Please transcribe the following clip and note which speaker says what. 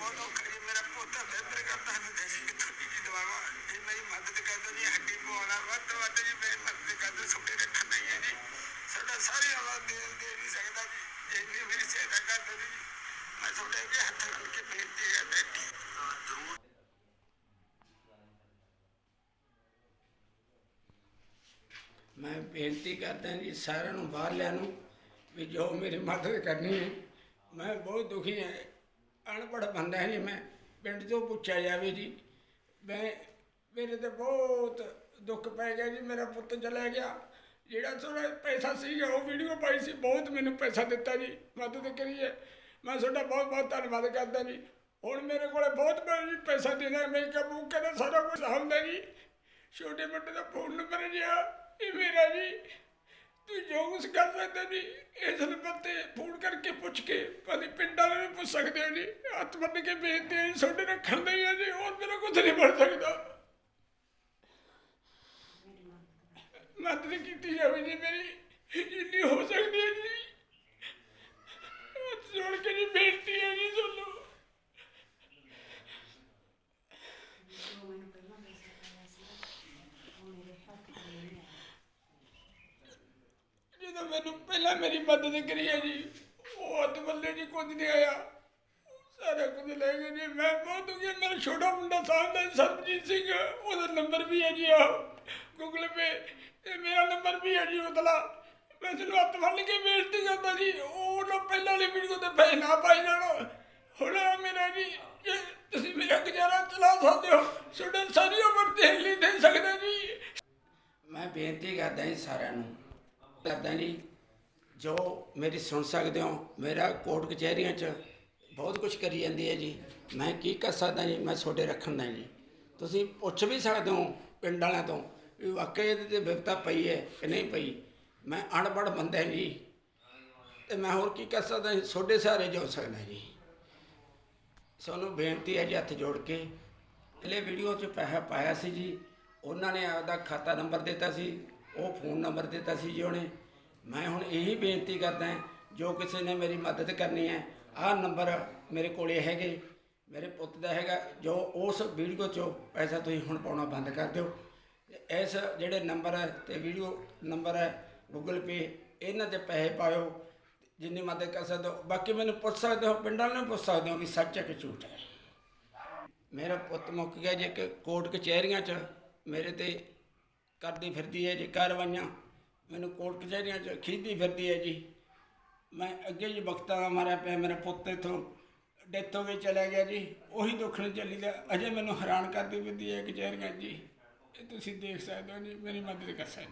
Speaker 1: ਤਾਂ ਫਿਰ ਕਰਦਾ ਹੈ ਦੇਸੀ ਕਿੱਥੋਂ ਦੀ ਦਵਾਵਾ ਇਹ ਮੇਰੀ ਮਦਦ ਕਰ ਦੋ ਜੀ ਹੱਡੀ ਪਵਾਉਣਾ ਵੱਧ ਤੋਂ ਵੱਧ ਜੀ ਮੇਰੀ ਮਦਦ ਕਰ ਦੋ ਸੁਣੇ ਰੱਖਣ ਨਹੀਂ ਹੈ ਜੀ ਸਾਡਾ ਸਾਰੀ ਆਵਾਜ਼ ਦੇ ਦੇ ਨਹੀਂ ਸਕਦਾ ਜੀ ਇਹ ਮੇਰੀ ਸਹਾਇਤਾ ਕਰ ਦੋ ਜੀ, ਮੈਂ ਤੁਹਾਡੇ ਅੱਗੇ ਹੱਥ ਰੱਖ ਕੇ ਬੇਨਤੀ ਹੈ ਬੇਟੀ ਜ਼ਰੂਰ
Speaker 2: ਮੈਂ ਬੇਨਤੀ ਕਰਦਾ ਜੀ ਸਾਰਿਆਂ ਨੂੰ, ਬਾਹਰਲਿਆਂ ਨੂੰ, ਵੀ ਜੋ ਮੇਰੀ ਮਦਦ ਕਰਨੀ ਹੈ, ਮੈਂ ਬਹੁਤ ਦੁਖੀ ਹਾਂ। ਅਨਪੜ੍ਹ ਬੰਦਾ ਜੀ ਮੈਂ ਪਿੰਡ ਤੋਂ ਪੁੱਛਿਆ ਜਾਵੇ ਜੀ। ਮੈਂ, ਮੇਰੇ ਤੇ ਬਹੁਤ ਦੁੱਖ ਪੈ ਗਿਆ ਜੀ, ਮੇਰਾ ਪੁੱਤ ਚਲਾ ਗਿਆ। ਜਿਹੜਾ ਥੋੜਾ ਪੈਸਾ ਸੀਗਾ, ਉਹ ਵੀਡੀਓ ਪਾਈ ਸੀ, ਬਹੁਤ ਮੈਨੂੰ ਪੈਸਾ ਦਿੱਤਾ ਜੀ ਮਦਦ ਕਰੀਏ। ਮੈਂ ਤੁਹਾਡਾ ਬਹੁਤ ਬਹੁਤ ਧੰਨਵਾਦ ਕਰਦਾ ਜੀ। ਹੁਣ ਮੇਰੇ ਕੋਲੇ ਬਹੁਤ ਬੜਾ ਜੀ ਪੈਸਾ ਦੇਣਾ, ਮੈਂ ਕਬੂ ਕਰੇ ਸਾਰਾ ਕੁਝ ਹੁੰਦਾ ਜੀ। ਛੋਟੇ ਮੋਟੇ ਦਾ ਫੋਨ ਨੰਬਰ ਹੈ ਇਹ ਮੇਰਾ ਜੀ। ਤੂੰ ਜੋ ਕੁਛ ਕਰ ਸਕਦਾ ਜੀ ਇਸ ਨੰਬਰ ਤੇ ਫੋਨ ਕਰਕੇ ਪੁੱਛ ਕੇ ਭਾਵੇਂ ਪਿੰਡ ਵਾਲਿਆਂ ਨੂੰ ਪੁੱਛ ਸਕਦੇ ਹੋ ਹੱਥ ਬੰਨ ਕੇ ਬੇਨਤੀ ਹੈ ਜੀ ਤੁਹਾਡੇ ਰੱਖਣ ਦੇ ਆ ਜੀ, ਹੋਰ ਮੇਰਾ ਕੁਝ ਨਹੀਂ ਬਣ ਸਕਦਾ। ਮਦਦ ਕੀਤੀ ਜਾਵੇ ਜੀ ਮੇਰੀ। ਜਿੰਨੀ ਹੋ ਸਕਦੀ ਹੈ ਜੀ। ਹੱਥ ਜੋੜ ਕੇ ਜੀ ਬੇਨਤੀ ਹੈ ਜੀ ਤੁਹਾਨੂੰ
Speaker 3: ਜੋ ਮੈਨੂੰ ਪਹਿਲਾਂ ਪੈਸਾ ਪਾਇਆ ਸੀ ਉਹ ਮੇਰੇ ਹੱਥ 'ਚ ਨਹੀਂ ਆਇਆ
Speaker 2: ਜਦੋਂ ਮੈਨੂੰ ਪਹਿਲਾਂ ਮੇਰੀ ਮਦਦ ਕਰੀ ਹੈ ਜੀ। ਉਹ ਹੱਥ ਬੱਲੇ ਜੀ ਕੁਝ ਨਹੀਂ ਆਇਆ। ਸਾਰਾ ਕੁਝ ਲੈ ਗਏ ਜੀ। ਮੈਂ ਬਹੁਤ ਦੁਖੀ ਮੇਰਾ ਛੋਟਾ ਮੁੰਡਾ ਸਾਹਮਣੇ ਸਰਬਜੀਤ ਸਿੰਘ, ਉਹਦਾ ਨੰਬਰ ਵੀ ਹੈ ਜੀ ਆ ਗੂਗਲ ਪੇ ਤੇ ਮੇਰਾ ਨੰਬਰ ਵੀ ਹੈ ਜੀ ਉਤਲਾ। ਮੈਂ ਤੈਨੂੰ ਹੱਥ ਬੰਨ ਕੇ ਬੇਇੱਜ਼ਤੀ ਕਰਦਾ ਜੀ। ਉਹ ਨਾ ਪਹਿਲਾਂ ਵਾਲੀ ਵੀਡੀਓ ਤੇ ਪੈਸੇ ਨਾ ਪਾਈ ਜਾਣਾ। ਹੁਣ ਮੇਰਾ ਜੀ ਤੁਸੀਂ ਮੇਰਾ ਗੁਜ਼ਾਰਾ ਚਲਾ ਸਕਦੇ ਹੋ, ਤੁਹਾਡੇ ਸਾਰੀ ਉਮਰ ਤੇ ਨਹੀਂ ਦੇ ਸਕਦਾ ਜੀ। ਮੈਂ ਬੇਨਤੀ ਕਰਦਾ ਜੀ ਸਾਰਿਆਂ ਨੂੰ ਕਰਦਾ ਜੀ ਜੋ ਮੇਰੀ ਸੁਣ ਸਕਦੇ ਹੋ, ਮੇਰਾ ਕੋਰਟ ਕਚਹਿਰੀਆਂ 'ਚ ਬਹੁਤ ਕੁਝ ਕਰੀ ਜਾਂਦੀ ਹੈ ਜੀ। ਮੈਂ ਕੀ ਕਰ ਸਕਦਾ ਜੀ? ਮੈਂ ਤੁਹਾਡੇ ਰੱਖਣ ਦਾ ਜੀ। ਤੁਸੀਂ ਪੁੱਛ ਵੀ ਸਕਦੇ ਹੋ ਪਿੰਡ ਵਾਲਿਆਂ ਤੋਂ ਵੀ ਵਾਕਈ ਇਹਦੇ ਤੇ ਵਿਪਤਾ ਪਈ ਹੈ ਕਿ ਨਹੀਂ ਪਈ। ਮੈਂ ਅਣਪੜ੍ਹ ਬੰਦਾ ਜੀ। ਤੇ ਮੈਂ ਹੋਰ ਕੀ ਕਰ ਸਕਦਾ ਜੀ? ਤੁਹਾਡੇ ਸਹਾਰੇ ਜੋ ਸਕਦਾ ਜੀ। ਸਾਨੂੰ ਬੇਨਤੀ ਹੈ ਜੀ ਹੱਥ ਜੋੜ ਕੇ। ਪਹਿਲੇ ਵੀਡੀਓ 'ਚ ਪੈਸਾ ਪਾਇਆ ਸੀ ਜੀ। ਉਹਨਾਂ ਨੇ ਆਪਦਾ ਖਾਤਾ ਨੰਬਰ ਦਿੱਤਾ ਸੀ। ਉਹ ਫੋਨ ਨੰਬਰ ਦਿੱਤਾ ਸੀ ਜੀ ਉਹਨੇ। ਮੈਂ ਹੁਣ ਇਹੀ ਬੇਨਤੀ ਕਰਦਾ ਜੋ ਕਿਸੇ ਨੇ ਮੇਰੀ ਮਦਦ ਕਰਨੀ ਹੈ, ਆਹ ਨੰਬਰ ਮੇਰੇ ਕੋਲੇ ਹੈਗੇ, ਮੇਰੇ ਪੁੱਤ ਦਾ ਹੈਗਾ, ਜੋ ਉਸ ਵੀਡੀਓ 'ਚੋਂ ਪੈਸਾ ਤੁਸੀਂ ਹੁਣ ਪਾਉਣਾ ਬੰਦ ਕਰ ਦਿਓ। ਇਸ ਜਿਹੜੇ ਨੰਬਰ ਹੈ ਤੇ ਵੀਡੀਓ ਨੰਬਰ ਹੈ ਗੂਗਲ ਪੇ ਇਹਨਾਂ ਤੇ ਪੈਸੇ ਪਾਇਓ, ਜਿੰਨੀ ਮਦਦ ਕਰ ਸਕਦੇ ਹੋ। ਬਾਕੀ ਮੈਨੂੰ ਪੁੱਛ ਸਕਦੇ ਹੋ, ਪਿੰਡਾਂ ਨੂੰ ਪੁੱਛ ਸਕਦੇ ਹੋ ਵੀ ਸੱਚ ਹੈ ਕਿ ਝੂਠ ਹੈ। ਮੇਰਾ ਪੁੱਤ ਮੁੱਕ ਗਿਆ ਜੇ ਕਿ ਕੋਰਟ ਕਚਹਿਰੀਆਂ 'ਚ, ਮੇਰੇ ਤੇ ਕਰਦੀ ਫਿਰਦੀ ਹੈ ਜੀ ਕਾਰਵਾਈਆਂ ਮੈਨੂੰ ਕੋਰਟ ਕਚਹਿਰੀਆਂ 'ਚ ਖਿੱਚਦੀ ਫਿਰਦੀ ਹੈ ਜੀ। ਮੈਂ ਅੱਗੇ ਜੀ ਵਕਤਾਂ ਦਾ ਮਾਰਿਆ ਪਿਆ ਮੇਰਾ ਪੁੱਤ ਇੱਥੋਂ, ਡੈਥ ਹੋ ਗਈ ਚਲਾ ਗਿਆ ਜੀ। ਉਹੀ ਦੁੱਖ ਨਹੀਂ ਚੱਲੀ ਦਾ, ਅਜੇ ਮੈਨੂੰ ਹੈਰਾਨ ਕਰਦੀ ਫਿਰਦੀ ਹੈ ਕਚਹਿਰੀਆਂ ਜੀ। ਇਹ ਤੁਸੀਂ ਦੇਖ ਸਕਦੇ ਹੋ ਜੀ, ਮੇਰੀ ਮਦਦ ਕਰ ਸਕਦੇ